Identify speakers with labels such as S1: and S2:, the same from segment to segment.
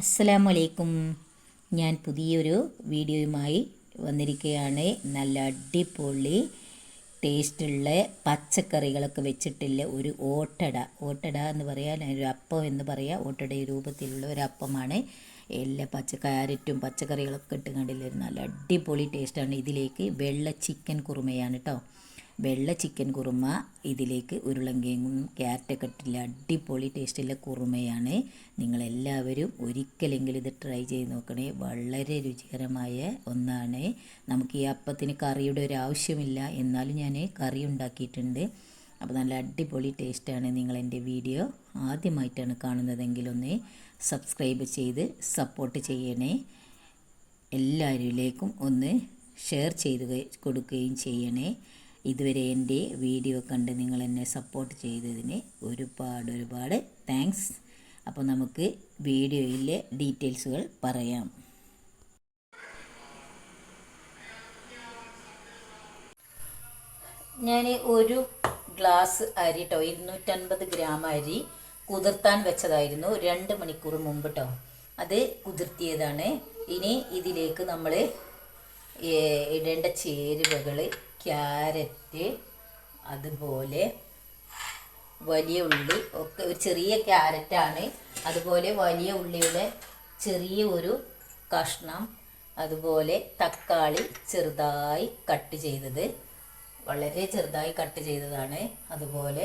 S1: അസ്സലാമു അലൈക്കും ഞാൻ പുതിയൊരു വീഡിയോയുമായി വന്നിരിക്കുകയാണ്. നല്ല അടിപൊളി ടേസ്റ്റുള്ള പച്ചക്കറികളൊക്കെ വെച്ചിട്ടുള്ള ഒരു ഓട്ടട. ഓട്ടട എന്ന് പറയാൻ ഒരു അപ്പം എന്ന് പറയാം. ഓട്ടട രൂപത്തിലുള്ള ഒരു അപ്പമാണ്. എല്ലാ പച്ച ക്യാരറ്റും പച്ചക്കറികളൊക്കെ ഇട്ട് കണ്ടില്ല? നല്ല അടിപൊളി ടേസ്റ്റാണ് ഇതിലേക്ക്. വെള്ള ചിക്കൻ കുറുമയാണ് കേട്ടോ വെള്ള ചിക്കൻ കുറുമ ഇതിലേക്ക് ഉരുളങ്കയും ക്യാരറ്റൊക്കെ ഇട്ടില്ല അടിപൊളി ടേസ്റ്റുള്ള കുറുമയാണ് നിങ്ങളെല്ലാവരും ഒരിക്കലെങ്കിലും ഇത് ട്രൈ ചെയ്ത് നോക്കണേ. വളരെ രുചികരമായ ഒന്നാണ്. നമുക്ക് ഈ അപ്പത്തിന് കറിയുടെ ഒരു ആവശ്യമില്ല. എന്നാലും ഞാൻ കറി ഉണ്ടാക്കിയിട്ടുണ്ട്. അപ്പോൾ നല്ല അടിപൊളി ടേസ്റ്റാണ് നിങ്ങൾ എന്റെ വീഡിയോ ആദ്യമായിട്ടാണ് കാണുന്നതെങ്കിൽ ഒന്ന് സബ്സ്ക്രൈബ് ചെയ്ത് സപ്പോർട്ട് ചെയ്യണേ. എല്ലാവരിലേക്കും ഒന്ന് ഷെയർ ചെയ്ത് കൊടുക്കുകയും ചെയ്യണേ. ഇതുവരെ എന്റെ വീഡിയോ കണ്ട് നിങ്ങൾ എന്നെ സപ്പോർട്ട് ചെയ്തതിന് ഒരുപാട് ഒരുപാട് താങ്ക്സ് അപ്പോൾ നമുക്ക് വീഡിയോയിലെ ഡീറ്റെയിൽസുകൾ പറയാം. ഞാൻ ഒരു ഗ്ലാസ് അരി കേട്ടോ ഇരുന്നൂറ്റൻപത് ഗ്രാം അരി കുതിർത്താൻ വെച്ചതായിരുന്നു രണ്ട് മണിക്കൂർ മുമ്പ് കേട്ടോ അത് കുതിർത്തിയതാണ്. ഇനി ഇതിലേക്ക് നമ്മൾ ഇടേണ്ട ചേരുവകൾ ക്യാരറ്റ് അതുപോലെ വലിയ ഉള്ളി ഒക്കെ ഒരു ചെറിയ ക്യാരറ്റാണ്. അതുപോലെ വലിയ ഉള്ളിയുടെ ചെറിയ ഒരു കഷ്ണം അതുപോലെ തക്കാളി ചെറുതായി കട്ട് ചെയ്തത്. വളരെ ചെറുതായി കട്ട് ചെയ്തതാണ്. അതുപോലെ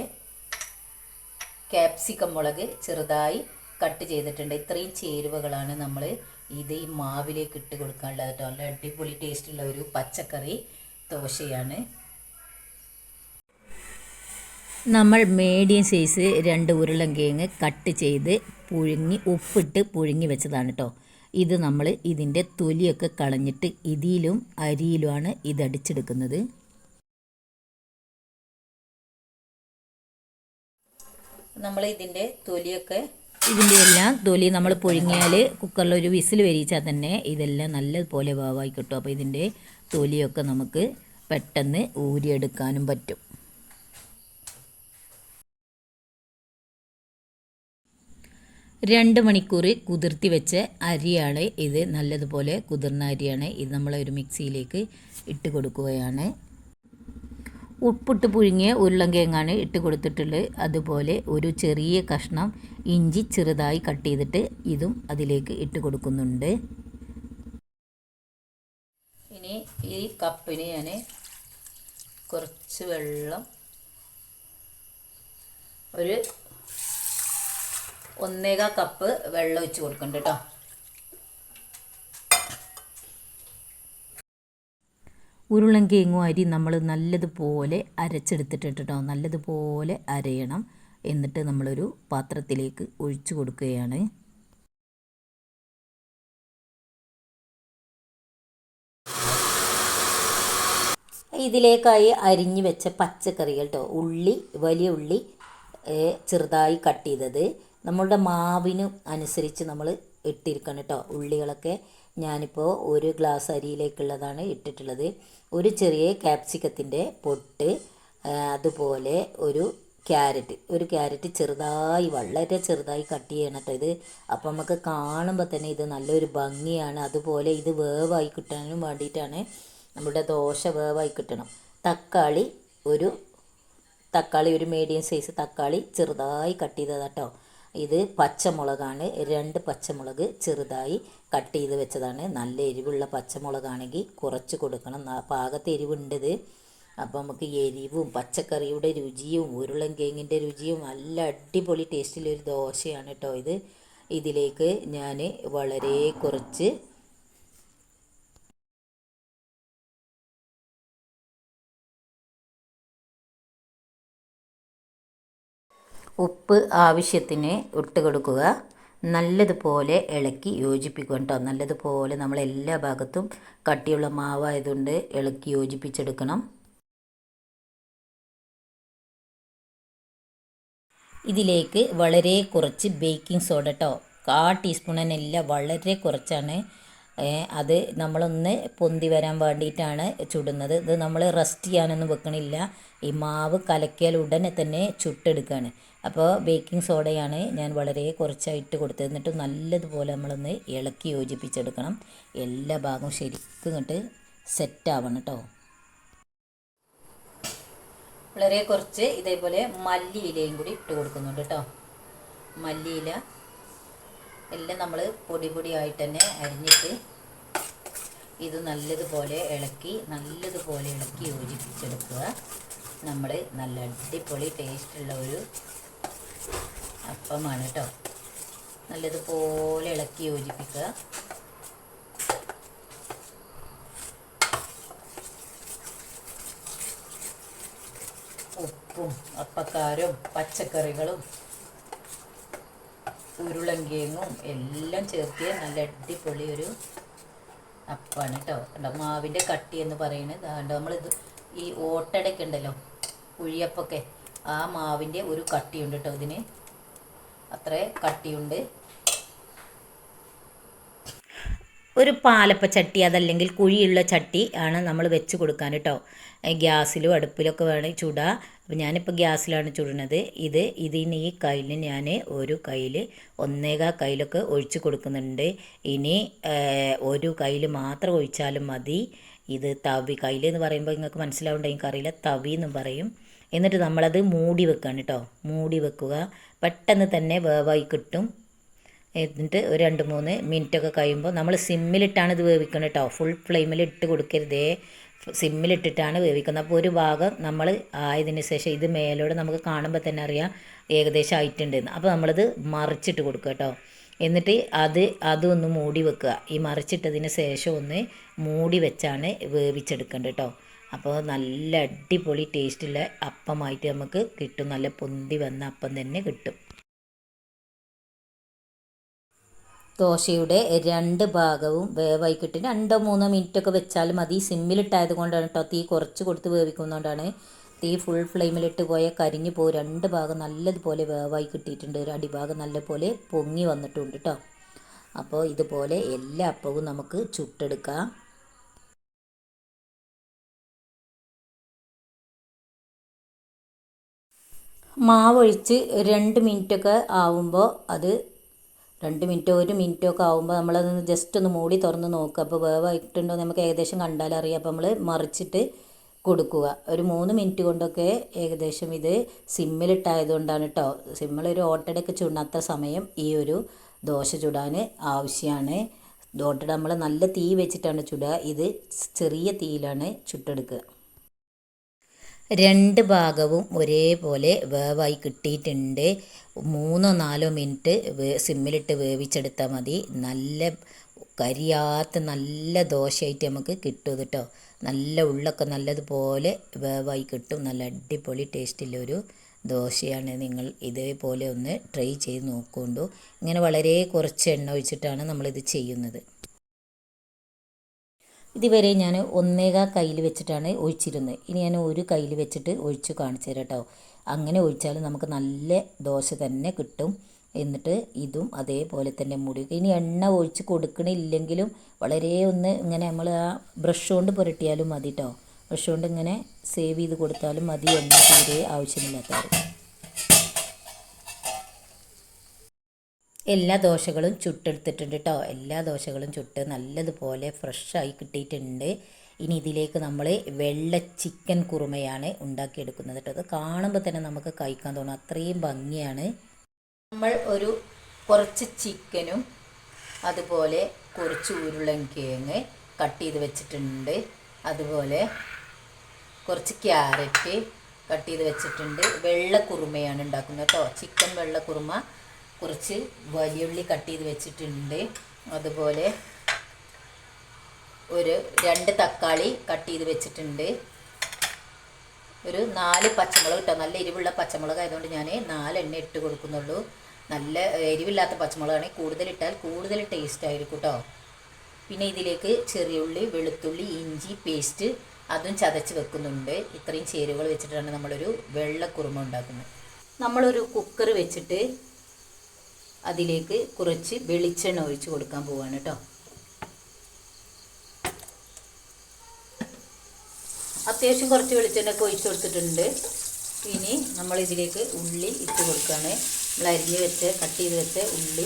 S1: ക്യാപ്സിക്കം മുളക് ചെറുതായി കട്ട് ചെയ്തിട്ടുണ്ട്. ഇത്രയും ചേരുവകളാണ് നമ്മൾ ഇത് ഈ മാവിലേക്ക് ഇട്ട് കൊടുക്കാനുള്ളത് കേട്ടോ. നല്ല അടിപൊളി ടേസ്റ്റുള്ള ഒരു പച്ചക്കറി. ദോശയാണ്. നമ്മൾ മീഡിയം സൈസ് രണ്ട് ഉരുളങ്കിഴങ്ങ് കട്ട് ചെയ്ത് പുഴുങ്ങി ഉപ്പിട്ട് പുഴുങ്ങി വെച്ചതാണ് കേട്ടോ ഇത് നമ്മൾ ഇതിന്റെ തൊലിയൊക്കെ കളഞ്ഞിട്ട് ഇതിലും അരിയിലുമാണ് ഇതടിച്ചെടുക്കുന്നത് നമ്മൾ ഇതിന്റെ തൊലിയൊക്കെ ഇതിന്റെ എല്ലാം തൊലി നമ്മൾ പുഴുങ്ങിയാൽ കുക്കറിൽ ഒരു വിസിൽ വരിച്ചാൽ തന്നെ ഇതെല്ലാം നല്ലപോലെ വേവായി കിട്ടും. അപ്പോൾ ഇതിന്റെ തൊലിയൊക്കെ നമുക്ക് പെട്ടെന്ന് ഊരിയെടുക്കാനും പറ്റും. രണ്ട് മണിക്കൂർ കുതിർത്തി വെച്ച അരിയാണ് ഇത്. നല്ലതുപോലെ കുതിർന്ന അരിയാണ്. ഇത് നമ്മൾ ഒരു മിക്സിയിലേക്ക് ഇട്ട് കൊടുക്കുകയാണ്. ഉപ്പിട്ട് പുഴുങ്ങിയ ഉരുളങ്കിഴങ്ങാണ് ഇട്ട് കൊടുത്തിട്ടുള്ളത്. അതുപോലെ ഒരു ചെറിയ കഷ്ണം ഇഞ്ചി ചെറുതായി കട്ട് ചെയ്തിട്ട് ഇതും അതിലേക്ക് ഇട്ട് കൊടുക്കുന്നുണ്ട്. ഇനി ഈ കപ്പിന് ഞാൻ കുറച്ച് വെള്ളം ഒരു ഒന്നേക കപ്പ് വെള്ളം ഒഴിച്ച് കൊടുക്കുന്നുണ്ട് കേട്ടോ ഉരുളങ്കിഴങ്ങും അരി നമ്മൾ നല്ലതുപോലെ അരച്ചെടുത്തിട്ടുണ്ട് കേട്ടോ നല്ലതുപോലെ അരയണം. എന്നിട്ട് നമ്മളൊരു പാത്രത്തിലേക്ക് ഒഴിച്ചു കൊടുക്കുകയാണ്. ഇതിലേക്കായി അരിഞ്ഞു വെച്ച പച്ചക്കറികൾ കേട്ടോ ഉള്ളി വലിയ ഉള്ളി ചെറുതായി കട്ട് ചെയ്തത്. നമ്മളുടെ മാവിന് അനുസരിച്ച് നമ്മൾ ഇട്ടിരിക്കണം കേട്ടോ ഉള്ളികളൊക്കെ ഞാനിപ്പോൾ ഒരു ഗ്ലാസ് അരിയിലേക്കുള്ളതാണ് ഇട്ടിട്ടുള്ളത്. ഒരു ചെറിയ ക്യാപ്സിക്കത്തിന്റെ പൊട്ട് അതുപോലെ ഒരു ക്യാരറ്റ്. ഒരു ക്യാരറ്റ് ചെറുതായി വളരെ ചെറുതായി കട്ട് ചെയ്യണം കേട്ടോ ഇത്. അപ്പം നമുക്ക് കാണുമ്പോൾ തന്നെ ഇത് നല്ലൊരു ഭംഗിയാണ്. അതുപോലെ ഇത് വേവായി കിട്ടാനും വേണ്ടിയിട്ടാണ് നമ്മുടെ ദോശ വേവായി കിട്ടണം. തക്കാളി ഒരു തക്കാളി ഒരു മീഡിയം സൈസ് തക്കാളി ചെറുതായി കട്ട് ചെയ്തതാട്ടോ ഇത് പച്ചമുളകാണ്. രണ്ട് പച്ചമുളക് ചെറുതായി കട്ട് ചെയ്ത് വെച്ചതാണ്. നല്ല എരിവുള്ള പച്ചമുളകാണെങ്കിൽ കുറച്ച് കൊടുക്കണം. പാകത്തെ എരിവുണ്ടത് അപ്പോൾ നമുക്ക് എരിവും പച്ചക്കറിയുടെ രുചിയും ഉരുളൻകിഴങ്ങിന്റെ രുചിയും നല്ല അടിപൊളി ടേസ്റ്റിലൊരു ദോശയാണ് കേട്ടോ ഇത്. ഇതിലേക്ക് ഞാൻ വളരെ കുറച്ച് ഉപ്പ് ആവശ്യത്തിന് ഇട്ട് കൊടുക്കുക. നല്ലതുപോലെ ഇളക്കി യോജിപ്പിക്കുക കേട്ടോ നല്ലതുപോലെ നമ്മൾ എല്ലാ ഭാഗത്തും കട്ടിയുള്ള മാവായതുകൊണ്ട് ഇളക്കി യോജിപ്പിച്ചെടുക്കണം. ഇതിലേക്ക് വളരെ കുറച്ച് ബേക്കിംഗ് സോഡ കേട്ടോ കാ ടീസ്പൂണിനെല്ലാം വളരെ കുറച്ചാണ് അത് നമ്മളൊന്ന് പൊന്തി വരാൻ വേണ്ടിയിട്ടാണ് ചുടുന്നത്. ഇത് നമ്മൾ റെസ്റ്റ് ചെയ്യാനൊന്നും വെക്കണില്ല. ഈ മാവ് കലക്കിയാൽ ഉടനെ തന്നെ ചുട്ടെടുക്കുകയാണ് അപ്പോൾ ബേക്കിംഗ് സോഡയാണ് ഞാൻ വളരെ കുറച്ചായിട്ട് കൊടുത്തത്. എന്നിട്ട് നല്ലതുപോലെ നമ്മളൊന്ന് ഇളക്കി യോജിപ്പിച്ചെടുക്കണം. എല്ലാ ഭാഗവും ശരിക്കും ഇങ്ങോട്ട് സെറ്റാവണം കേട്ടോ വളരെ കുറച്ച് ഇതേപോലെ മല്ലിയിലയും കൂടി ഇട്ട് കൊടുക്കുന്നുണ്ട് കേട്ടോ മല്ലിയില എല്ലാം നമ്മൾ പൊടി പൊടിയായിട്ട് തന്നെ അരിഞ്ഞിട്ട് ഇത് നല്ലതുപോലെ ഇളക്കി നല്ലതുപോലെ ഇളക്കി യോജിപ്പിച്ചെടുക്കുക. നമ്മൾ നല്ല അടിപൊളി ടേസ്റ്റുള്ള ഒരു അപ്പമാണ് കേട്ടോ നല്ലതുപോലെ ഇളക്കി യോജിപ്പിക്കുക. ഉപ്പും അപ്പക്കാരും പച്ചക്കറികളും ഉരുളങ്കിഴങ്ങും എല്ലാം ചേർത്ത് നല്ല അടിപൊളി ഒരു അപ്പാണ് കേട്ടോ കണ്ടോ? മാവിന്റെ കട്ടി എന്ന് പറയുന്നത്. അതുകൊണ്ട് നമ്മളിത് ഈ ഓട്ടടയൊക്കെ ഉണ്ടല്ലോ കുഴിയപ്പൊക്കെ ആ മാവിന്റെ ഒരു കട്ടിയുണ്ട് കേട്ടോ ഇതിന്. അത്രേ കട്ടിയുണ്ട്. ഒരു പാലപ്പ ചട്ടി അതല്ലെങ്കിൽ കുഴിയുള്ള ചട്ടി ആണ് നമ്മൾ വെച്ച് കൊടുക്കാൻ കേട്ടോ ഗ്യാസിലും അടുപ്പിലൊക്കെ വേണം ചുടുക അപ്പോൾ ഞാനിപ്പോൾ ഗ്യാസിലാണ് ചുടുന്നത്. ഇത് ഇതിന് ഈ കയ്യിൽ ഞാൻ ഒരു കയ്യിൽ ഒന്നേകാ കയ്യിലൊക്കെ ഒഴിച്ച് കൊടുക്കുന്നുണ്ട്. ഇനി ഒരു കയ്യിൽ മാത്രം ഒഴിച്ചാലും മതി. ഇത് തവി കയ്യിൽ എന്ന് പറയുമ്പോൾ നിങ്ങൾക്ക് മനസ്സിലാവുന്നുണ്ട് എനിക്കറിയില്ല. തവി എന്നും പറയും. എന്നിട്ട് നമ്മളത് മൂടി വെക്കുകയാണ് കേട്ടോ മൂടി വെക്കുക. പെട്ടെന്ന് തന്നെ വേവായി കിട്ടും. എന്നിട്ട് ഒരു രണ്ട് മൂന്ന് മിനിറ്റൊക്കെ കഴിയുമ്പോൾ നമ്മൾ സിമ്മിലിട്ടാണ് ഇത് വേവിക്കുന്നത് കേട്ടോ ഫുൾ ഫ്ലെയിമിൽ ഇട്ട് കൊടുക്കരുതേ. സിമ്മിലിട്ടിട്ടാണ് വേവിക്കുന്നത്. അപ്പോൾ ഒരു ഭാഗം നമ്മൾ ആയതിന് ശേഷം ഇത് മേലോട് നമുക്ക് കാണുമ്പോൾ തന്നെ അറിയാം ഏകദേശം ആയിട്ടുണ്ടെന്ന് അപ്പോൾ നമ്മളിത് മറിച്ചിട്ട് കൊടുക്കുക കേട്ടോ എന്നിട്ട് അത് അതൊന്ന് മൂടി വെക്കുക. ഈ മറിച്ചിട്ടതിന് ശേഷം ഒന്ന് മൂടി വെച്ചാണ് വേവിച്ചെടുക്കേണ്ടത് കേട്ടോ അപ്പോൾ നല്ല അടിപൊളി ടേസ്റ്റുള്ള അപ്പമായിട്ട് നമുക്ക് കിട്ടും. നല്ല പൊന്തി വന്ന അപ്പം തന്നെ കിട്ടും. ദോശയുടെ രണ്ട് ഭാഗവും വേവായിക്കിട്ട് കിട്ടി രണ്ടോ മൂന്നോ മിനിറ്റ് ഒക്കെ വെച്ചാൽ മതി. സിമ്മിലിട്ടായത് കൊണ്ടാണ് കേട്ടോ തീ കുറച്ച് കൊടുത്ത് വേവിക്കുന്നതുകൊണ്ടാണ് തീ ഫുൾ ഫ്ലെയിമിലിട്ട് പോയാൽ കരിഞ്ഞു പോകും രണ്ട് ഭാഗം നല്ലതുപോലെ വേവായി കിട്ടിയിട്ടുണ്ട്. ഒരു അടിഭാഗം നല്ലപോലെ പൊങ്ങി വന്നിട്ടുണ്ട് കേട്ടോ അപ്പോൾ ഇതുപോലെ എല്ലാ അപ്പവും നമുക്ക് ചുട്ടെടുക്കാം. മാവൊഴിച്ച് രണ്ട് മിനിറ്റൊക്കെ ആവുമ്പോൾ അത് രണ്ട് മിനിറ്റോ ഒരു മിനിറ്റോ ഒക്കെ ആകുമ്പോൾ നമ്മളതൊന്ന് ജസ്റ്റ് ഒന്ന് മൂടി തുറന്ന് നോക്കുക. അപ്പോൾ വേവായിട്ടുണ്ടോ നമുക്ക് ഏകദേശം കണ്ടാലറിയാം അപ്പോൾ നമ്മൾ മറിച്ചിട്ട് കൊടുക്കുക. ഒരു മൂന്ന് മിനിറ്റ് കൊണ്ടൊക്കെ ഏകദേശം ഇത് സിമ്മിലിട്ടായതുകൊണ്ടാണ് കേട്ടോ സിമ്മിലൊരു ഓട്ടടയൊക്കെ ചുടുന്ന അത്ര സമയം ഈ ഒരു ദോശ ചുടാൻ ആവശ്യമാണ് ഓട്ടട നമ്മൾ നല്ല തീ വെച്ചിട്ടാണ് ചുടുക. ഇത് ചെറിയ തീയിലാണ് ചുട്ടെടുക്കുക. രണ്ട് ഭാഗവും ഒരേപോലെ വേവായി കിട്ടിയിട്ടുണ്ട്. മൂന്നോ നാലോ മിനിറ്റ് സിമ്മിലിട്ട് വേവിച്ചെടുത്താൽ മതി. നല്ല കരിയാത്ത നല്ല ദോശയായിട്ട് നമുക്ക് കിട്ടും കേട്ടോ നല്ല ഉള്ളൊക്കെ നല്ലതുപോലെ വേവായി കിട്ടും. നല്ല അടിപൊളി ടേസ്റ്റിലൊരു ദോശയാണ് നിങ്ങൾ ഇതേപോലെ ഒന്ന് ട്രൈ ചെയ്ത് നോക്കുകൊണ്ടു ഇങ്ങനെ വളരെ കുറച്ച് എണ്ണ ഒഴിച്ചിട്ടാണ് നമ്മളിത് ചെയ്യുന്നത്. ഇതുവരെ ഞാൻ ഒന്നേകാ കയ്യിൽ വെച്ചിട്ടാണ് ഒഴിച്ചിരുന്നത്. ഇനി ഞാൻ ഒരു കയ്യിൽ വെച്ചിട്ട് ഒഴിച്ച് കാണിച്ചു തരാം കേട്ടോ. അങ്ങനെ ഒഴിച്ചാൽ നമുക്ക് നല്ല ദോശ തന്നെ കിട്ടും. എന്നിട്ട് ഇതും അതേപോലെ തന്നെ മുടി ഇനി എണ്ണ ഒഴിച്ച് കൊടുക്കണില്ലെങ്കിലും വളരെ ഒന്ന് ഇങ്ങനെ നമ്മൾ ആ ബ്രഷ് കൊണ്ട് പുരട്ടിയാലും മതി കേട്ടോ. ബ്രഷ് കൊണ്ട് ഇങ്ങനെ സേവ് ചെയ്ത് കൊടുത്താലും മതി. എണ്ണ തീരെ ആവശ്യമില്ലാത്തവർ എല്ലാ ദോശകളും ചുട്ടെടുത്തിട്ടുണ്ട് കേട്ടോ എല്ലാ ദോശകളും ചുട്ട് നല്ലതുപോലെ ഫ്രഷായി കിട്ടിയിട്ടുണ്ട്. ഇനി ഇതിലേക്ക് നമ്മൾ വെള്ള ചിക്കൻ കുറുമയാണ് ഉണ്ടാക്കിയെടുക്കുന്നത് കേട്ടോ അത് കാണുമ്പോൾ തന്നെ നമുക്ക് കഴിക്കാൻ തോന്നും. അത്രയും ഭംഗിയാണ്. നമ്മൾ ഒരു കുറച്ച് ചിക്കനും അതുപോലെ കുറച്ച് ഉരുളൻകിഴങ്ങ് കട്ട് ചെയ്ത് വെച്ചിട്ടുണ്ട്. അതുപോലെ കുറച്ച് ക്യാരറ്റ് കട്ട് ചെയ്ത് വെച്ചിട്ടുണ്ട്. വെള്ള കുറുമയാണ് ഉണ്ടാക്കുന്നത് കേട്ടോ ചിക്കൻ വെള്ള കുറുമ കുറച്ച് വലിയുള്ളി കട്ട് ചെയ്ത് വെച്ചിട്ടുണ്ട്. അതുപോലെ ഒരു രണ്ട് തക്കാളി കട്ട് ചെയ്ത് വെച്ചിട്ടുണ്ട്. ഒരു നാല് പച്ചമുളക് കിട്ടാം നല്ല എരിവുള്ള പച്ചമുളക് ആയതുകൊണ്ട് ഞാൻ നാലെണ്ണ ഇട്ട് കൊടുക്കുന്നുള്ളൂ. നല്ല എരിവില്ലാത്ത പച്ചമുളകാണെങ്കിൽ കൂടുതൽ ഇട്ടാൽ കൂടുതൽ ടേസ്റ്റ് ആയിരിക്കും കേട്ടോ പിന്നെ ഇതിലേക്ക് ചെറിയുള്ളി വെളുത്തുള്ളി ഇഞ്ചി പേസ്റ്റ് അതും ചതച്ച് വെക്കുന്നുണ്ട്. ഇത്രയും ചേരുവകൾ വെച്ചിട്ടാണ് നമ്മളൊരു വെള്ളക്കുറുമ ഉണ്ടാക്കുന്നത്. നമ്മളൊരു കുക്കർ വെച്ചിട്ട് അതിലേക്ക് കുറച്ച് വെളിച്ചെണ്ണ ഒഴിച്ച് കൊടുക്കാൻ പോവാണ് കേട്ടോ അത്യാവശ്യം കുറച്ച് വെളിച്ചെണ്ണയൊക്കെ ഒഴിച്ച് കൊടുത്തിട്ടുണ്ട്. ഇനി നമ്മൾ ഇതിലേക്ക് ഉള്ളി ഇട്ട് കൊടുക്കുകയാണ് നമ്മൾ അരിഞ്ഞ് വെച്ച് കട്ട് ചെയ്ത് വെച്ച ഉള്ളി.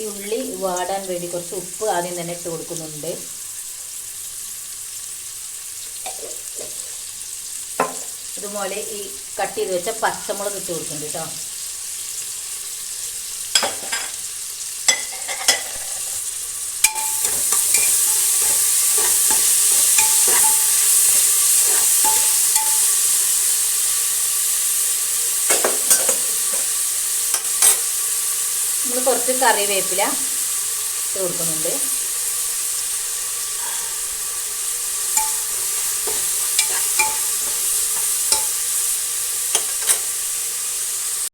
S1: ഈ ഉള്ളി വാടാൻ വേണ്ടി കുറച്ച് ഉപ്പ് ആദ്യം തന്നെ ഇട്ട് കൊടുക്കുന്നുണ്ട്. ഇതുപോലെ ഈ കട്ട് ചെയ്ത് വെച്ച പച്ചമുളക് ഇട്ട് കൊടുക്കുന്നുണ്ട് കേട്ടോ. നമ്മൾ കുറച്ച് കറിവേപ്പില ഇട്ട് കൊടുക്കുന്നുണ്ട്.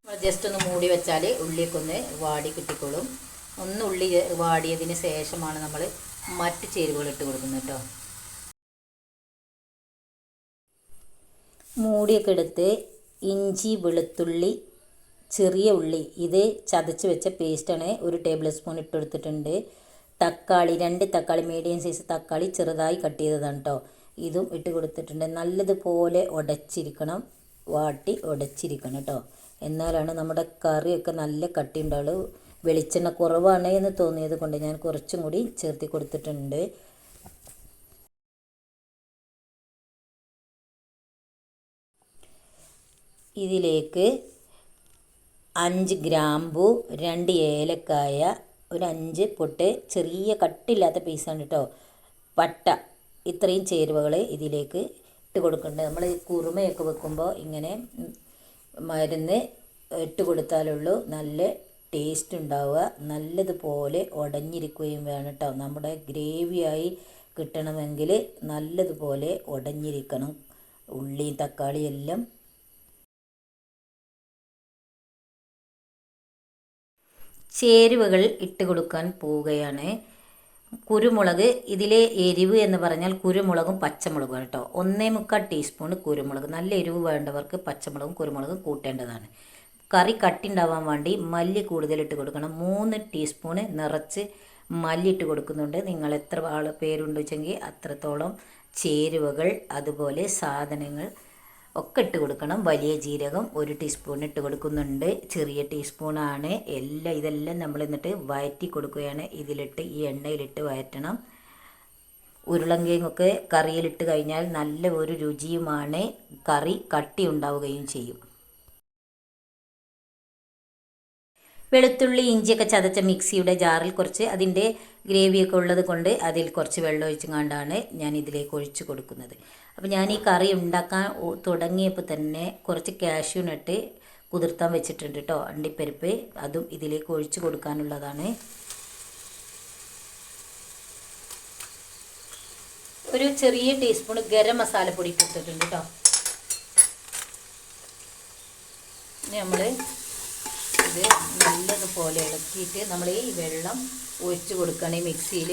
S1: ജസ്റ്റ് ഒന്ന് മൂടി വെച്ചാൽ ഉള്ളിയൊക്കെ വാടി കിട്ടിക്കോളും. ഒന്ന് ഉള്ളി വാടിയതിന് ശേഷമാണ് നമ്മൾ മറ്റ് ചേരുവകൾ ഇട്ട് കൊടുക്കുന്നത് കേട്ടോ മൂടിയൊക്കെ എടുത്ത് ഇഞ്ചി വെളുത്തുള്ളി ചെറിയ ഉള്ളി ഇത് ചതച്ച് വെച്ച പേസ്റ്റാണ് ഒരു ടേബിൾ സ്പൂൺ ഇട്ട് കൊടുത്തിട്ടുണ്ട്. തക്കാളി രണ്ട് തക്കാളി മീഡിയം സൈസ് തക്കാളി ചെറുതായി കട്ട് ചെയ്തതാണ് കേട്ടോ ഇതും ഇട്ട് കൊടുത്തിട്ടുണ്ട്. നല്ലതുപോലെ ഉടച്ചിരിക്കണം വാട്ടി ഉടച്ചിരിക്കണം കേട്ടോ എന്നാലാണ് നമ്മുടെ കറിയൊക്കെ നല്ല കട്ടി ഉണ്ടാവുള്ളൂ വെളിച്ചെണ്ണ കുറവാണ് എന്ന് തോന്നിയത് കൊണ്ട് ഞാൻ കുറച്ചും കൂടി ചേർത്തി കൊടുത്തിട്ടുണ്ട്. ഇതിലേക്ക് അഞ്ച് ഗ്രാമ്പു രണ്ട് ഏലക്കായ ഒരു അഞ്ച് പൊട്ട് ചെറിയ കട്ടില്ലാത്ത പീസാണ് കേട്ടോ പട്ട ഇത്രയും ചേരുവകൾ ഇതിലേക്ക് ഇട്ട് കൊടുക്കുന്നുണ്ട് നമ്മൾ കുറുമയൊക്കെ വെക്കുമ്പോൾ ഇങ്ങനെ മരുന്ന് ഇട്ട് കൊടുത്താലുള്ളൂ. നല്ല ടേസ്റ്റ് ഉണ്ടാവുക. നല്ലതുപോലെ ഉടഞ്ഞിരിക്കുകയും വേണം കേട്ടോ നമ്മുടെ ഗ്രേവിയായി കിട്ടണമെങ്കിൽ നല്ലതുപോലെ ഉടഞ്ഞിരിക്കണം ഉള്ളിയും തക്കാളിയും എല്ലാം. ചേരുവകൾ ഇട്ട് കൊടുക്കാൻ പോവുകയാണ്. കുരുമുളക് ഇതിലെ എരിവ് എന്ന് പറഞ്ഞാൽ കുരുമുളകും പച്ചമുളകും കേട്ടോ. ഒന്നേ മുക്കാൽ ടീസ്പൂൺ കുരുമുളക്. നല്ല എരിവ് വേണ്ടവർക്ക് പച്ചമുളകും കുരുമുളകും കൂട്ടേണ്ടതാണ്. കറി കട്ടിണ്ടാവാൻ വേണ്ടി മല്ലി കൂടുതലിട്ട് കൊടുക്കണം. മൂന്ന് ടീസ്പൂൺ നിറച്ച് മല്ലി ഇട്ട് കൊടുക്കുന്നുണ്ട്. നിങ്ങൾ എത്ര ആൾ പേരുണ്ട് അത്രത്തോളം ചേരുവകൾ അതുപോലെ സാധനങ്ങൾ ഒക്കെ ഇട്ട് കൊടുക്കണം. വലിയ ജീരകം ഒരു ടീസ്പൂൺ ഇട്ട് കൊടുക്കുന്നുണ്ട്. ചെറിയ ടീസ്പൂണാണ് എല്ലാം ഇതെല്ലാം നമ്മൾ എന്നിട്ട് വയറ്റി കൊടുക്കുകയാണ്. ഇതിലിട്ട് ഈ എണ്ണയിലിട്ട് വയറ്റണം. ഉരുളങ്കിഴങ്ങൊക്കെ കറിയിലിട്ട് കഴിഞ്ഞാൽ നല്ല ഒരു രുചിയുമാണ്. കറി കട്ടി ഉണ്ടാവുകയും ചെയ്യും. വെളുത്തുള്ളി ഇഞ്ചിയൊക്കെ ചതച്ച മിക്സിയുടെ ജാറിൽ കുറച്ച് അതിന്റെ ഗ്രേവിയൊക്കെ ഉള്ളത് കൊണ്ട് അതിൽ കുറച്ച് വെള്ളം ഒഴിച്ചും കണ്ടാണ് ഞാൻ ഇതിലേക്ക് ഒഴിച്ചു കൊടുക്കുന്നത്. അപ്പോൾ ഞാൻ ഈ കറി ഉണ്ടാക്കാൻ തുടങ്ങിയപ്പോൾ തന്നെ കുറച്ച് കാഷ്യൂ നട്ട് കുതിർത്താൻ വെച്ചിട്ടുണ്ട് കേട്ടോ അണ്ടിപ്പരിപ്പ്. അതും ഇതിലേക്ക് ഒഴിച്ചു കൊടുക്കാനുള്ളതാണ്. ഒരു ചെറിയ ടീസ്പൂൺ ഗരം മസാലപ്പൊടി കൊടുത്തിട്ടുണ്ട് കേട്ടോ നമ്മൾ ഇത് നല്ലതുപോലെ ഇളക്കിയിട്ട് നമ്മൾ ഈ വെള്ളം ഒഴിച്ചു കൊടുക്കണം ഈ മിക്സിയിൽ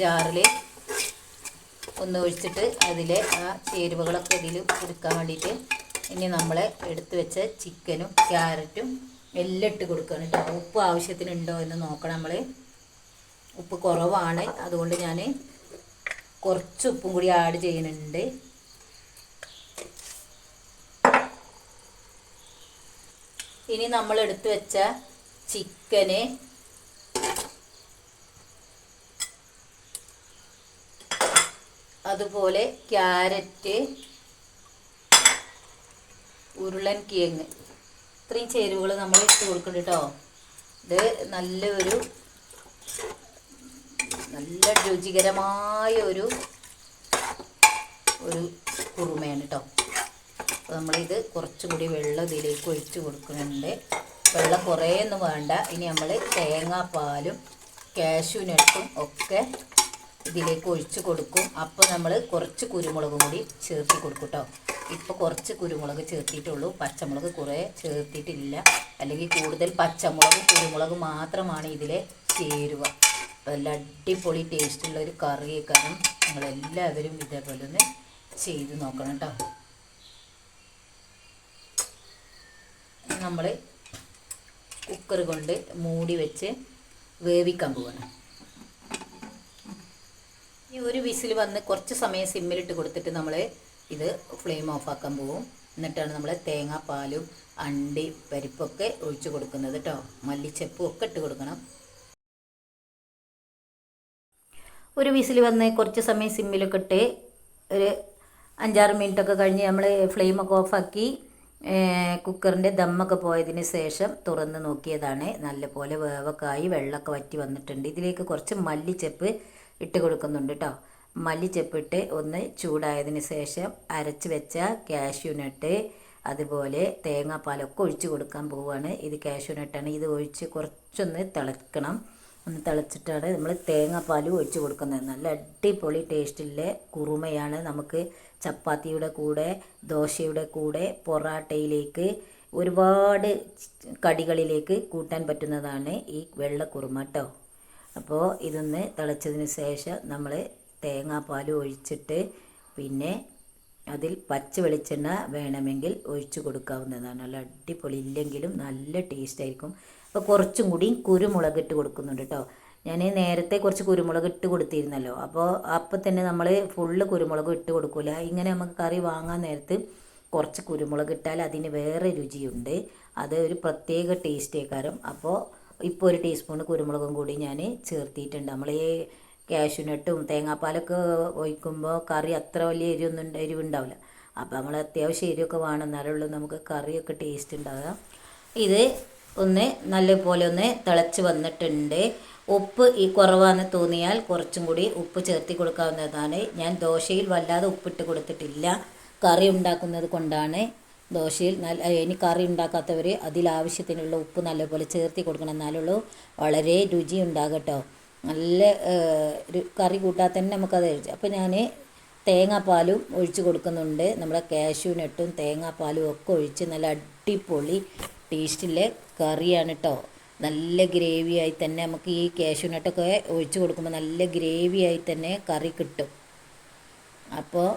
S1: ജാറിൽ ഒന്ന് ഒഴിച്ചിട്ട് അതിലെ ആ ചേരുവകളൊക്കെ ഇതിൽ കൊടുക്കാൻ വേണ്ടിയിട്ട് ഇനി നമ്മൾ എടുത്തു വെച്ച ചിക്കനും ക്യാരറ്റും എല്ലാം ഇട്ട് കൊടുക്കണം കേട്ടോ. ഉപ്പ് ആവശ്യത്തിനുണ്ടോ എന്ന് നോക്കണം നമ്മൾ ഉപ്പ് കുറവാണ്. അതുകൊണ്ട് ഞാൻ കുറച്ച് ഉപ്പും കൂടി ആഡ് ചെയ്യുന്നുണ്ട്. ഇനി നമ്മൾ എടുത്തു വെച്ച ചിക്കന് അതുപോലെ ക്യാരറ്റ് ഉരുളൻ കിഴങ്ങ്. ഇത്രയും ചേരുവകൾ നമ്മൾ ഇട്ട് കൊടുക്കണം കേട്ടോ ഇത് നല്ലൊരു നല്ല രുചികരമായ ഒരു ഒരു കുറുമയാണ് കേട്ടോ അപ്പോൾ നമ്മളിത് കുറച്ചും കൂടി വെള്ളം ഇതിലേക്ക് ഒഴിച്ച് കൊടുക്കുന്നുണ്ട്. വെള്ളം കുറേയൊന്നും വേണ്ട. ഇനി നമ്മൾ തേങ്ങാപ്പാലും നട്ടും ഒക്കെ ഇതിലേക്ക് ഒഴിച്ച് കൊടുക്കും. അപ്പോൾ നമ്മൾ കുറച്ച് കുരുമുളകും കൂടി ചേർത്തി കൊടുക്കും കേട്ടോ ഇപ്പോൾ കുറച്ച് കുരുമുളക് ചേർത്തിട്ടുള്ളൂ. പച്ചമുളക് കുറേ ചേർത്തിട്ടില്ല. അല്ലെങ്കിൽ കൂടുതൽ പച്ചമുളകും കുരുമുളകും മാത്രമാണ് ഇതിലെ ചേരുവ. നല്ല അടിപൊളി ടേസ്റ്റുള്ള ഒരു കറിയൊക്കെയാണ് നിങ്ങളെല്ലാവരും ഇതേപോലെ ഒന്ന് ചെയ്ത് നോക്കണം കേട്ടോ നമ്മൾ കുക്കർ കൊണ്ട് മൂടി വെച്ച് വേവിക്കാൻ പോവാണ്. ഈ ഒരു വിസിൽ വന്ന് കുറച്ച് സമയം സിമ്മിലിട്ട് കൊടുത്തിട്ട് നമ്മൾ ഇത് ഫ്ലെയിം ഓഫ് ആക്കാൻ പോകും എന്നിട്ടാണ് നമ്മൾ തേങ്ങാപ്പാലും അണ്ടി പരിപ്പൊക്കെ ഒഴിച്ചു കൊടുക്കുന്നത് കേട്ടോ മല്ലിച്ചപ്പും ഒക്കെ ഇട്ട് കൊടുക്കണം. ഒരു വിസിൽ വന്ന് കുറച്ച് സമയം സിമ്മിലൊക്കെ ഇട്ട് ഒരു അഞ്ചാറ് മിനിറ്റൊക്കെ കഴിഞ്ഞ് നമ്മൾ ഫ്ലെയിമൊക്കെ ഓഫാക്കി കുക്കറിന്റെ ദമ്മൊക്കെ പോയതിന് ശേഷം തുറന്ന് നോക്കിയതാണ്. നല്ലപോലെ വേവൊക്കെ ആയി വെള്ളമൊക്കെ വറ്റി വന്നിട്ടുണ്ട്. ഇതിലേക്ക് കുറച്ച് മല്ലിച്ചപ്പ് ഇട്ട് കൊടുക്കുന്നുണ്ട് കേട്ടോ മല്ലി ചെപ്പിട്ട് ഒന്ന് ചൂടായതിന് ശേഷം അരച്ച് വെച്ച കാഷ്യൂനട്ട് അതുപോലെ തേങ്ങാപ്പാലൊക്കെ ഒഴിച്ച് കൊടുക്കാൻ പോവുകയാണ് ഇത് കാഷ്യൂനട്ടാണ് ഇത് ഒഴിച്ച് കുറച്ചൊന്ന് തിളക്കണം. ഒന്ന് തിളച്ചിട്ടാണ് നമ്മൾ തേങ്ങാപ്പാലും ഒഴിച്ച് കൊടുക്കുന്നത്. നല്ല അടിപൊളി ടേസ്റ്റിലെ കുറുമയാണ്. നമുക്ക് ചപ്പാത്തിയുടെ കൂടെ ദോശയുടെ കൂടെ പൊറാട്ടയിലേക്ക് ഒരുപാട് കടികളിലേക്ക് കൂട്ടാൻ പറ്റുന്നതാണ് ഈ വെള്ള കുറുമ കേട്ടോ അപ്പോൾ ഇതൊന്ന് തിളച്ചതിന് ശേഷം നമ്മൾ തേങ്ങാപ്പാൽ ഒഴിച്ചിട്ട് പിന്നെ അതിൽ പച്ച വെളിച്ചെണ്ണ വേണമെങ്കിൽ ഒഴിച്ച് കൊടുക്കാവുന്നതാണ്. നല്ല അടിപൊളി ഇല്ലെങ്കിലും നല്ല ടേസ്റ്റ് ആയിരിക്കും. അപ്പോൾ കുറച്ചും കൂടി കുരുമുളക് ഇട്ട് കൊടുക്കുന്നുണ്ട് കേട്ടോ ഞാൻ നേരത്തെ കുറച്ച് കുരുമുളക് ഇട്ട് കൊടുത്തിരുന്നല്ലോ. അപ്പോൾ അപ്പം തന്നെ നമ്മൾ ഫുള്ള് കുരുമുളക് ഇട്ട് കൊടുക്കില്ല ഇങ്ങനെ നമുക്ക് കറി വാങ്ങാൻ നേരത്ത് കുറച്ച് കുരുമുളക് ഇട്ടാൽ അതിന് വേറെ രുചിയുണ്ട്. അത് ഒരു പ്രത്യേക ടേസ്റ്റ് അപ്പോൾ ഇപ്പോൾ ഒരു ടീസ്പൂൺ കുരുമുളകും കൂടി ഞാൻ ചേർത്തിയിട്ടുണ്ട്. നമ്മൾ ഈ കാഷ്യൂനട്ടും തേങ്ങാപ്പാലൊക്കെ ഒഴിക്കുമ്പോൾ കറി അത്ര വലിയ എരിവൊന്നും എരിവുണ്ടാവില്ല. അപ്പോൾ നമ്മൾ അത്യാവശ്യം എരിവൊക്കെ വേണം. എന്നാലുള്ളൂ നമുക്ക് കറിയൊക്കെ ടേസ്റ്റ് ഉണ്ടാകുക ഇത് ഒന്ന് നല്ലപോലെ ഒന്ന് തിളച്ച് വന്നിട്ടുണ്ട്. ഉപ്പ് ഈ കുറവാന്ന് തോന്നിയാൽ കുറച്ചും കൂടി ഉപ്പ് ചേർത്തി കൊടുക്കാവുന്നതാണ്. ഞാൻ ദോശയിൽ വല്ലാതെ ഉപ്പിട്ട് കൊടുത്തിട്ടില്ല. കറി ഉണ്ടാക്കുന്നത് കൊണ്ടാണ്. ദോശയിൽ നല്ല ഇനി കറി ഉണ്ടാക്കാത്തവർ അതിലാവശ്യത്തിനുള്ള ഉപ്പ് നല്ലപോലെ ചേർത്തി കൊടുക്കണം എന്നാലുള്ളൂ. വളരെ രുചി ഉണ്ടാകട്ടോ. നല്ല കറി കൂട്ടാൽ തന്നെ നമുക്കത് അപ്പോൾ ഞാൻ തേങ്ങാപ്പാലും ഒഴിച്ച് കൊടുക്കുന്നുണ്ട്. നമ്മുടെ കാഷ്യൂ നട്ടും തേങ്ങാപ്പാലും ഒക്കെ ഒഴിച്ച് നല്ല അടിപൊളി ടേസ്റ്റിലെ കറിയാണ് കേട്ടോ നല്ല ഗ്രേവിയായി തന്നെ നമുക്ക് ഈ കാഷ്യൂ നട്ടൊക്കെ ഒഴിച്ച് കൊടുക്കുമ്പോൾ നല്ല ഗ്രേവിയായി തന്നെ കറി കിട്ടും. അപ്പോൾ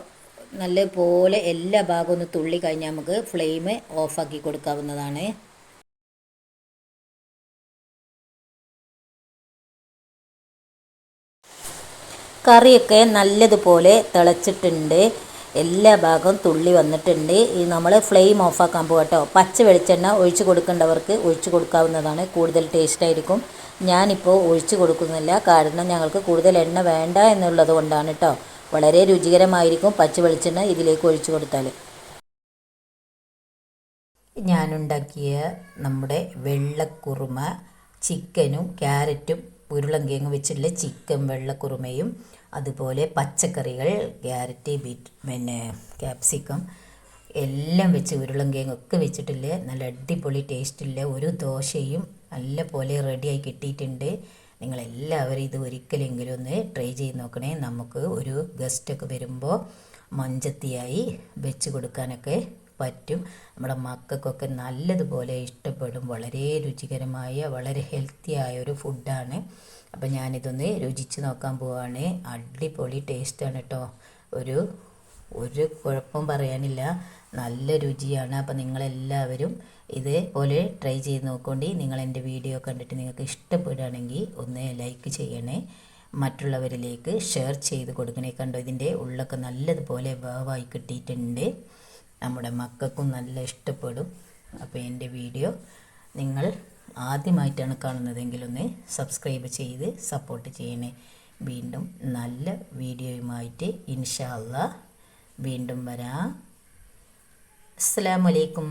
S1: നല്ല പോലെ എല്ലാ ഭാഗവും ഒന്ന് തുള്ളി കഴിഞ്ഞാൽ നമുക്ക് ഫ്ലെയിം ഓഫാക്കി കൊടുക്കാവുന്നതാണ്. കറിയൊക്കെ നല്ലതുപോലെ തിളച്ചിട്ടുണ്ട്. എല്ലാ ഭാഗവും തുള്ളി വന്നിട്ടുണ്ട്. ഈ നമ്മൾ ഫ്ലെയിം ഓഫാക്കാൻ പോകും കേട്ടോ പച്ച വെളിച്ചെണ്ണ ഒഴിച്ചു കൊടുക്കേണ്ടവർക്ക് ഒഴിച്ചു കൊടുക്കാവുന്നതാണ്. കൂടുതൽ ടേസ്റ്റ് ആയിരിക്കും. ഞാനിപ്പോൾ ഒഴിച്ചു കൊടുക്കുന്നില്ല. കാരണം ഞങ്ങൾക്ക് കൂടുതൽ എണ്ണ വേണ്ട എന്നുള്ളത് കൊണ്ടാണ് കേട്ടോ വളരെ രുചികരമായിരിക്കും പച്ച വെളിച്ചെണ്ണ ഇതിലേക്ക് ഒഴിച്ചു കൊടുത്താൽ ഞാനുണ്ടാക്കിയ നമ്മുടെ വെള്ളക്കുറുമ ചിക്കനും ക്യാരറ്റും ഉരുളങ്കിഴങ്ങ് വെച്ചിട്ടുള്ള ചിക്കൻ വെള്ളക്കുറുമയും അതുപോലെ പച്ചക്കറികൾ ക്യാരറ്റ് ബീറ്റ് പിന്നെ ക്യാപ്സിക്കം എല്ലാം വെച്ച് ഉരുളങ്കിഴങ്ങൊക്കെ വെച്ചിട്ടില്ല നല്ല അടിപൊളി ടേസ്റ്റുള്ള ഒരു ദോശയും നല്ല പോലെ റെഡിയായി കിട്ടിയിട്ടുണ്ട്. നിങ്ങളെല്ലാവരും ഇത് ഒരിക്കലെങ്കിലും ഒന്ന് ട്രൈ ചെയ്ത് നോക്കണേ. നമുക്ക് ഒരു ഗസ്റ്റൊക്കെ വരുമ്പോൾ മഞ്ചത്തിയായി വെച്ച് കൊടുക്കാനൊക്കെ പറ്റും. നമ്മുടെ മക്കൾക്കൊക്കെ നല്ലതുപോലെ ഇഷ്ടപ്പെടും. വളരെ രുചികരമായ വളരെ ഹെൽത്തി ആയ ഒരു ഫുഡാണ് അപ്പം ഞാനിതൊന്ന് രുചിച്ച് നോക്കാൻ പോവാണ്. അടിപൊളി ടേസ്റ്റാണ് കേട്ടോ ഒരു ഒരു കുഴപ്പം പറയാനില്ല. നല്ല രുചിയാണ്. അപ്പോൾ നിങ്ങളെല്ലാവരും ഇതേപോലെ ട്രൈ ചെയ്ത് നോക്കൊണ്ടി. നിങ്ങൾ എന്റെ വീഡിയോ കണ്ടിട്ട് നിങ്ങൾക്ക് ഇഷ്ടപ്പെടുകയാണെങ്കിൽ ഒന്ന് ലൈക്ക് ചെയ്യണേ. മറ്റുള്ളവരിലേക്ക് ഷെയർ ചെയ്ത് കൊടുക്കണേ. കണ്ടോ ഇതിന്റെ ഉള്ളൊക്കെ നല്ലതുപോലെ വേവായി കിട്ടിയിട്ടുണ്ട്. നമ്മുടെ മക്കൾക്കും നല്ല ഇഷ്ടപ്പെടും. അപ്പോൾ എന്റെ വീഡിയോ നിങ്ങൾ ആദ്യമായിട്ടാണ് കാണുന്നതെങ്കിൽ ഒന്ന് സബ്സ്ക്രൈബ് ചെയ്ത് സപ്പോർട്ട് ചെയ്യണേ. വീണ്ടും നല്ല വീഡിയോയുമായിട്ട് ഇൻഷാല്ല വീണ്ടും വരാം. അസ്സാം വലൈക്കും